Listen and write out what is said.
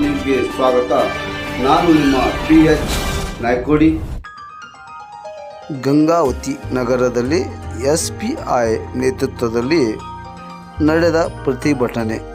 ನ್ಯೂಸ್ಗೆ ಸ್ವಾಗತ. ನಾನು ನಿಮ್ಮ ಪಿ ಎಚ್ ನಾಯ್ಕೋಡಿ. ಗಂಗಾವತಿ ನಗರದಲ್ಲಿ ಎಸ್ ಪಿ ಐ ನೇತೃತ್ವದಲ್ಲಿ ನಡೆದ ಪ್ರತಿಭಟನೆ.